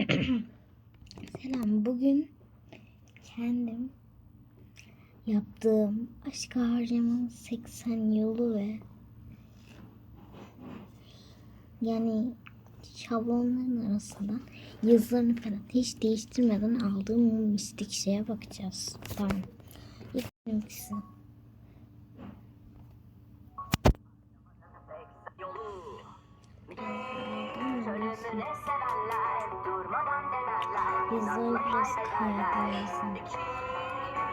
Selam. Bugün kendim yaptığım aşk harcamanın 80 yolu ve yani şablonların arasında yazılarını falan hiç değiştirmeden aldığım bu mistik şeye bakacağız. Tamam. İlk benimkisi. Durmadan Yazıları biraz kaydırırsın.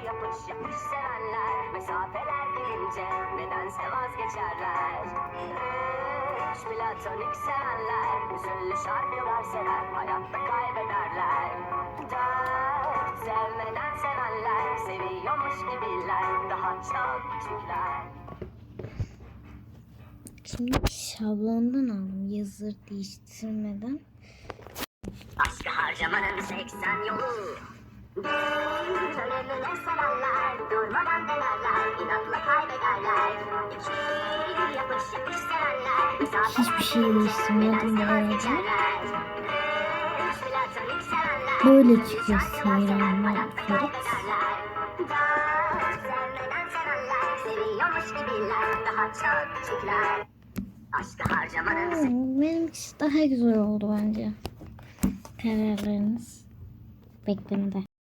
Yapış yapış sevenler mesafeler gelince nedense vazgeçerler. Üç platonik sevenler hüzünlü şarkılar sever hayatta kaybederler. Dört sevmeden sevenler seviyormuş gibiler daha çok küçükler. Şimdi şablondan aldım yazı değiştirmeden. Aşkı harcamanın 80 yolu. Ölümüne sevenler durmadan denerler, inatla kaybederler. İki yapış yapış sevenler, Hiçbir şey değiştirmedim sevenler, Böyle çıkıyor çok küçükler. Aşkı harcamanın Benimkisi daha güzel oldu bence. Kararlarınız beklemede.